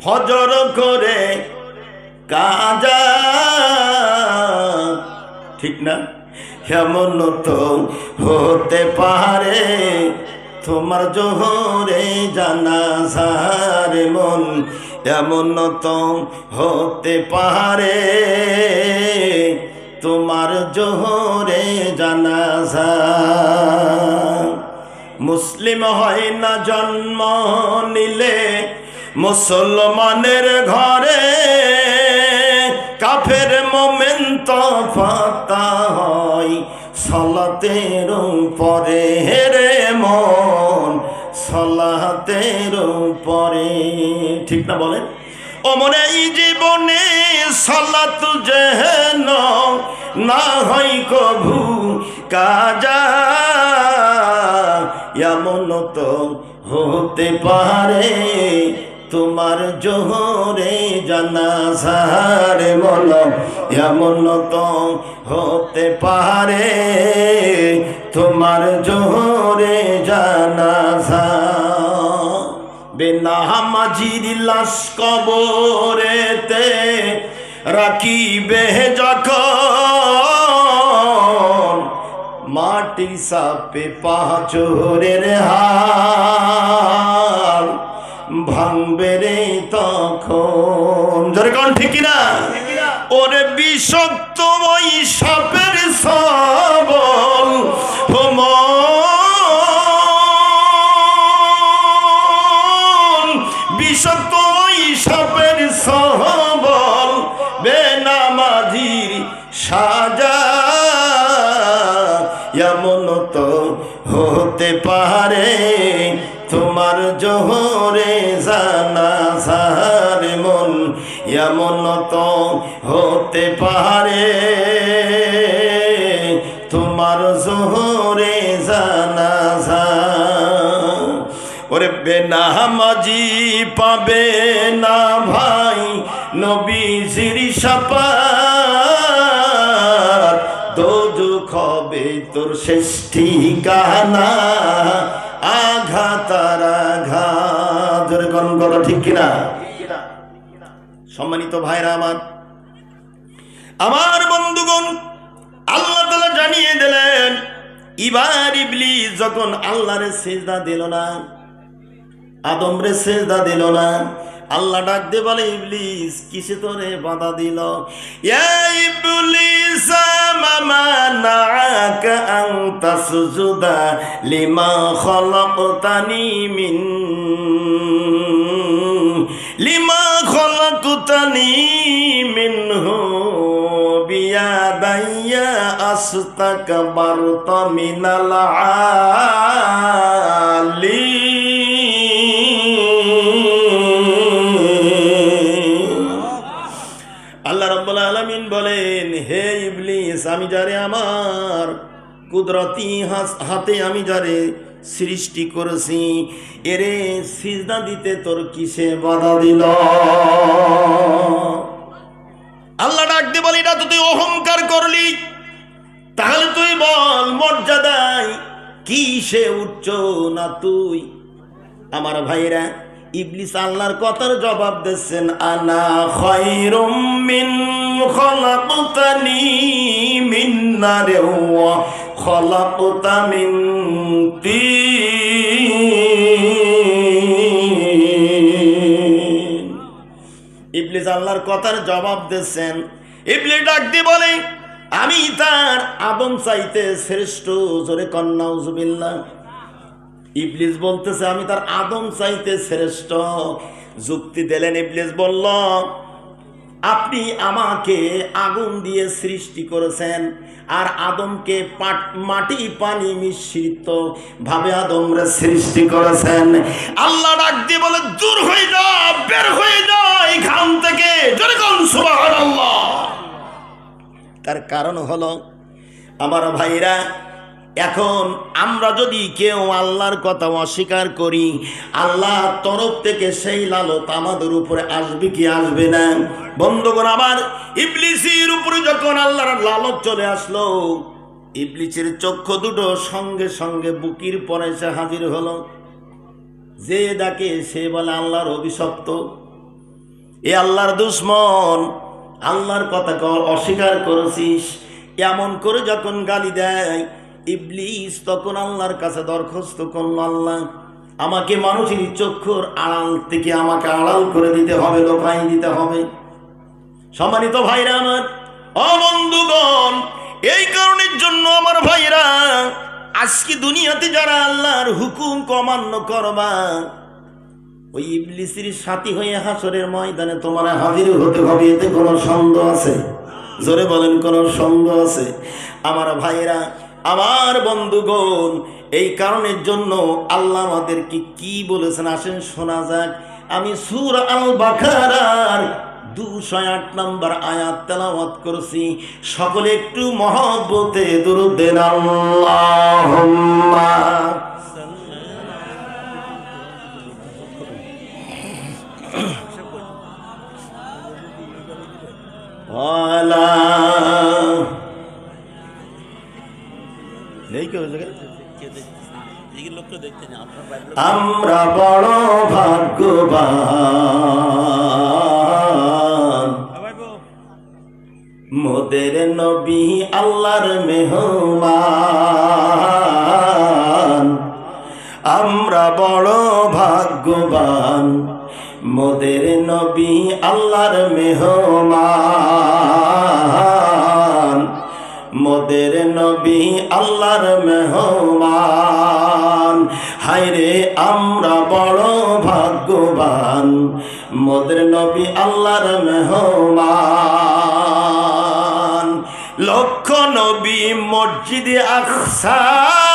ফজর করে কাজা। ঠিক না? এমন তো হতে পারে তোমার জোহরে জানা সারে মন। এমন তো হতে পারে তোমার জোহরে জানা জানাজা মুসলিম হয় না জন্ম নিলে মুসলমানের ঘরে কাফের মোমেন ফাতা হয়। সলাতের পরে হেরে মন, সলাতের পরে ঠিক না বলেন? ও মনে এই জীবনে সলাত যেন না হয় কভু কাজা এমন তো হতে পারে, তোমার জোহরে জানা সারে মন এমন তো হতে পারে, তোমার জোহরে জানা বেনামাজির লাশ কবরেতে রাখিবে যখন মাটি সাপে পাঁচরের হাল ভাঙবে রে তখন। ধরে কোন ঠিক না ওরে বিষক্ত ওই সাপের সার মন, এমন তো হতে পারে। তোমার জোহরে জানা ওরে বেনামাজি পাবে না ভাই, নবীজির সাপার দোজুক হবে তোর শেষ ঠিকানা, আঘাত আর আঘাত। কথা ঠিক কিনা? সম্মানিত ভাইরা আমার আমার বন্ধুগণ, আল্লাহ তালা জানিয়ে দিলেন ইবার ইবলিস যখন আল্লাহরে সেজদা দিল না আদম রে সেজদা দিল না, আল্লাহ ডাক দে বলে, ইবলিস, কিসে তোরে বাধা দিল? ইবলিস মামা আন তাসজুদা লিমা খলাকতানি মিন খলাকতানি মিনহু বিয়াদাইয়া আস্তাকবারতা মিনাল আলী আল্লাহ রব্বুল আলমিন বলেন, হে ইবলিস, আমি যারে আমার কুদরতি হাতে আমি যারে সৃষ্টি করেছি। এরে সিজদা দিতে তোর কিসে বাধা দিল? আল্লাহ ডাক দিয়ে বলি না তো তুই অহংকার করলি। তাহলে তুই বল, মর্যাদায় কি সে উচ্চ না তুই? আমার ভাইরা ইবলিস আল্লাহর কথার জবাব দিচ্ছেন, আনা খায়রুম মিন খলাকতানি মিন নারে ওয়া খলাকতা মিন তিন ইবলিস আল্লাহর কথার জবাব দিচ্ছেন ইবলিস ডাক দিয়ে বলে, আমি তার আদম চাইতে শ্রেষ্ঠ, জোরে কন্যা উজুবিল্লাহ ইবলিস বলতেছে, আমি তার আদম চাইতে শ্রেষ্ঠ। যুক্তি দিলেন ইবলিস, বলল আপনি আমাকে আগুন দিয়ে সৃষ্টি করেছেন, আর আদমকে মাটি, পানি মিশ্রিত ভাবে আদমরে সৃষ্টি করেছেন। আল্লাহ ডাক দিয়ে বলে, দূর হয়ে যা, বের হয়ে যা এখান থেকে। তার কারণ হলো, আমার ভাইরা এখন আমরা যদি কেউ আল্লাহর কথা অস্বীকার করি আল্লাহ তরফ থেকে সেই লালত আমাদের উপরে আসবে কি আসবে না? বন্ধুগণ, আবার ইবলিসির উপরে যখন আল্লাহর লালত চলে আসলো, ইবলিসের চক্ষু দুটো সঙ্গে সঙ্গে বুকির পরে এসে হাজির হলো। যে ডাকে সে বলে, আল্লাহর অভিশপ্ত। এ আল্লাহর দুশ্মন, আল্লাহর কথাকে অস্বীকার করেছিস। এমন করে যখন গালি দেয় ইবলিস তখন আল্লাহর কাছে দরখাস্ত করল, আল্লাহ, আমাকে মানুষের চক্ষুর আড়াল থেকে আমাকে আড়াল করে দিতে হবে, লোকাই দিতে হবে। সম্মানিত ভাইরা আমার অবন্ধুগণ এই কারণের জন্য আমার ভাইরা, আজকে দুনিয়াতে যারা আল্লাহর হুকুম কমান্য করবা, ওই ইবলিসির সাথী হয়ে হাসরের ময়দানে তোমার হাজির হতে হবে, এতে কোনো সন্দেহ আছে? জোরে বলেন, কোনো সন্দেহ আছে? আমার ভাইরা আমার বন্ধুগণ, এই কারণের জন্য আল্লাহ আমাদেরকে কি বলেছেন আসেন শোনা যাক। আমি সুর আল বাখারার দুশো আট নম্বর আয়াত তেলাওয়াত করছি। সকলে একটু মহব্বতে দুরুদ্দেন ওয়ালা নেই কেউ জায়গায়। আমরা বড় ভাগ্যবান। মোদের নবী আল্লাহর মেহমান। আমরা বড় ভাগ্যবান। মোদের নবী আল্লাহর মেহমান। মোদের নবী আল্লাহর মেহমান। হায়রে আমরা বড় ভাগ্যবান। মোদের নবী আল্লাহর মেহমান। লক্ষ নবী মসজিদে আকসাতে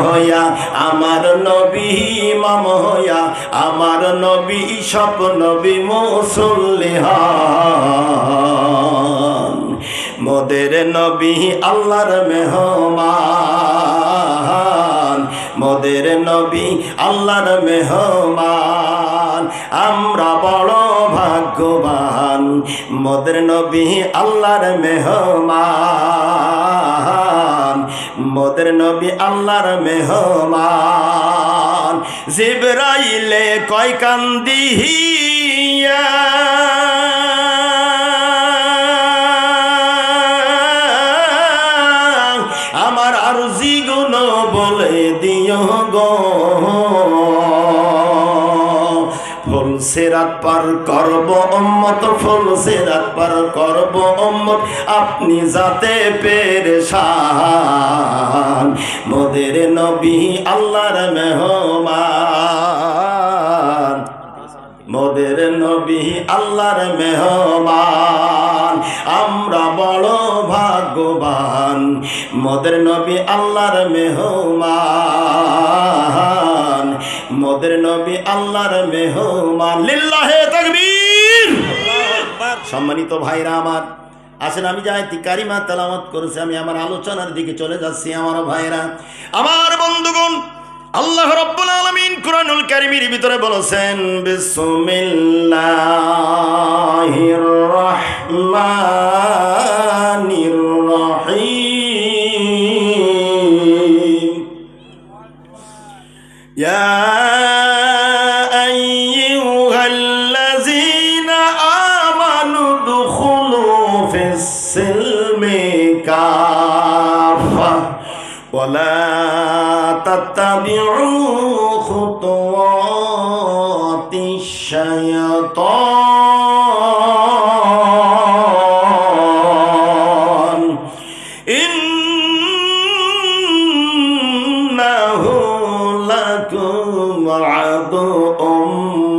হইয়া আমার নবী ইমাম হইয়া আমার নবী সব নবী মুসল্লি মোদের নবী আল্লাহর মেহমান। মোদের নবী আল্লাহর মেহমান। আমরা বড় ভাগ্যবান। মোদের নবী আল্লাহর মেহমান। মোদের নবী আল্লাহর মেহমান। জিবরাইলে কয় কান্দিহিয়া। আমার আরজি গুণ বলে দিও গো। ফুল সেরাত পার করব উম্মত, ফুল সেরাত পার করব উম্মত আপনি যাতে পেরেশান। মোদের নবী আল্লাহর মেহমান। মোদের নবী আল্লাহর মেহমান। আমরা বড় ভাগ্যবান। মোদের নবী আল্লাহর মেহমান। মোদের নবী আল্লাহর মেহমান। লিল্লাহে তাকবীর। সম্মানিত ভাইরা আমার, আসেন আমি যাই কারিমা তেলামত করেছি, আমি আমার আলোচনার দিকে চলে যাচ্ছি, আমার ভাইরা। আমার বন্ধুগণ, আল্লাহ রব্বুল আলামিন কুরআনুল কারীমের ভিতরে বলেছেন, বিসমিল্লাহির রহমানির রহিম। ইয়া ولا تتبعوا خطوات الشيطان إنه لكم عدو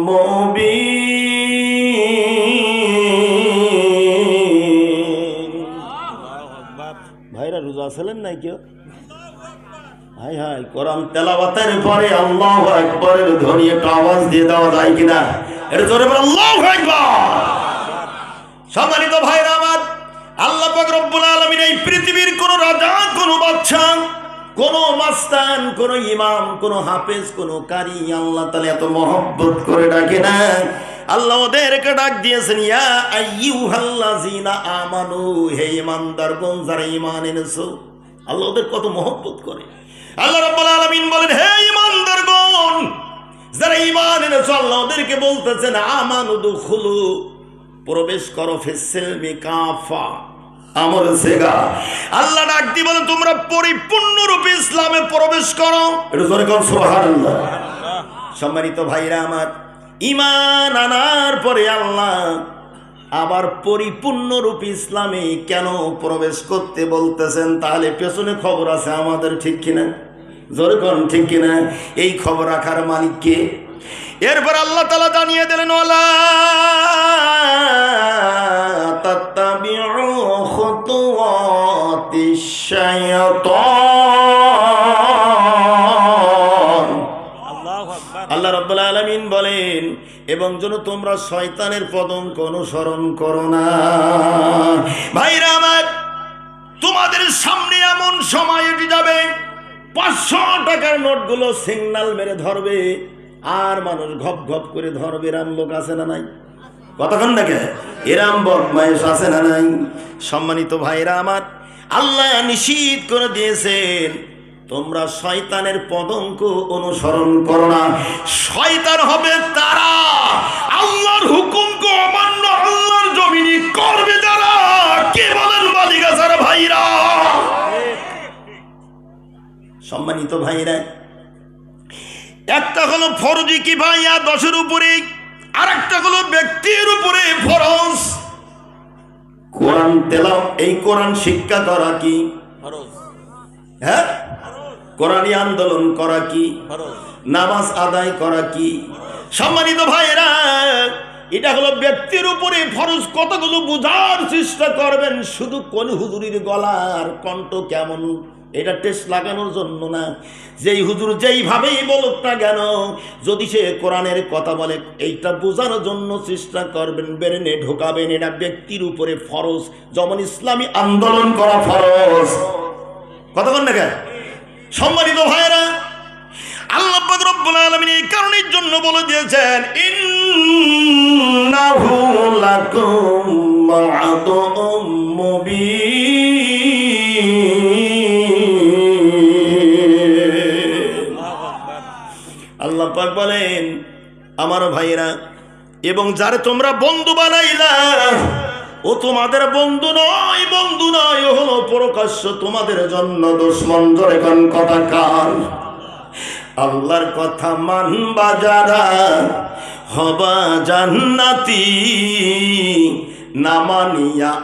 مبين ভাইরা রোজা ছিলেন নাই কেউ হাই হাই তেলাওয়াতের পরে ধ্বনি একটা আওয়াজ দিয়ে দেওয়া যায় কিনা? এটা জোরে বলে সম্মানিত ভাইরা আমার, আল্লাহ পাক রব্বুল আলামিন এই পৃথিবীর কোন রাজা, কোন বাদশা, কোন মাস্তান, কোন ইমাম, কোন হাফেজ, কোন কারি, আল্লাহ তাআলা এত মহব্বত করে ডাকে না। আল্লাহ ওদেরকে ডাক দিয়েছেন, ইয়া আইয়ুহাল্লাযিনা আমানু, হে ইমানদারগণ, যারা ঈমান এনেছো, আল্লাহ ওদের কত মহব্বত করে। আল্লাহ রাব্বুল আলামিন বলেন, হে ইমানদারগণ যারা ঈমান এনেছো, আল্লাহ ওদেরকে বলতেছেন আমানু দুখুলু প্রবেশ করো ফিসিলমি কাফা, আমর সেগা। আল্লাহ ডাক দি বলেন, তোমরা পরিপূর্ণ রূপে ইসলামে প্রবেশ করো। এটা জোরে কোন, সুবহানাল্লাহ। সম্মানিত ভাইরা আমার ইমান আনার পরে আল্লাহ আবার পরিপূর্ণ রূপে ইসলামে কেন প্রবেশ করতে বলতেছেন, তাহলে পেছনে খবর আছে আমাদের, ঠিক কিনা? জোরে কোন, ঠিক কিনা? এই খবর রাখার মালিককে এরপর আল্লাহ তালা জানিয়ে দিলেন ওলা তাত্তাবিউ এবং যেন তোমরা শয়তানের পদঙ্ক অনুসরণ করো না। ভাইরা আমার, তোমাদের সামনে এমন সময় এটি যাবে। পাঁচশো টাকার নোটগুলো সিগনাল মেরে ধরবে। আর মানুষ ঘপ ঘপ করে ধরবে, এরাম লোক আছে না নাই? কতক্ষণ দেখে এরাম বদমাইশ আছে না নাই? সম্মানিত ভাইরা আমার, আল্লাহ নিষিদ্ধ করে দিয়েছেন। তোমরা শয়তানের পদঙ্ক অনুসরণ করো না। শয়তান হবে তারা। আল্লাহর হুকুমকে অমান্য আল্লাহর জমিনি করবে যারা কে বলেন বালিকা যারা ভাইরা? সম্মানিত ভাইরা একটা হলো ফরজি কি ভাইয়া দশের উপরে আর একটা হলো ব্যক্তির উপরে ফরজ। কোরআন তেলাও এই কোরআন শিক্ষা করা কি? হ্যাঁ? কোরআনী আন্দোলন করা কি? নামাজ আদায় করা কি? সম্মানিত ভাইরা এটা হলো ব্যক্তির উপরে ফরজ কতগুলো বোঝার চেষ্টা করবেন? শুধু কোন হুজুরির গলার কণ্ঠ কেমন? এটা টেস্ট লাগানোর জন্য না। যেই হুজুর যেইভাবেই বলুক না কেন যদি সে কোরআনের কথা বলে এইটা বোঝার জন্য চেষ্টা করবেন। বেরেনে ঢোকাবেন। এটা ব্যক্তির উপরে ফরজ। যেমন ইসলামী আন্দোলন করা ফরজ। কতক্ষণ দেখা সম্মানিত ভাইরা আল্লাহ রব্বুল আলামিন এই কারণের জন্য বলে দিয়েছেন আল্লাহ পাক বলেন, আমার ভাইরা এবং যারে তোমরা বন্ধু বানাইলা ও তোমাদের বন্ধু নয় বন্ধু নয়, ও হলো প্রকাশ্য তোমাদের জন্য দুশ্মন। কোন কথা কাল আল্লাহর কথা মানবা যারা, হবা জান্নাতি, না মানিয়া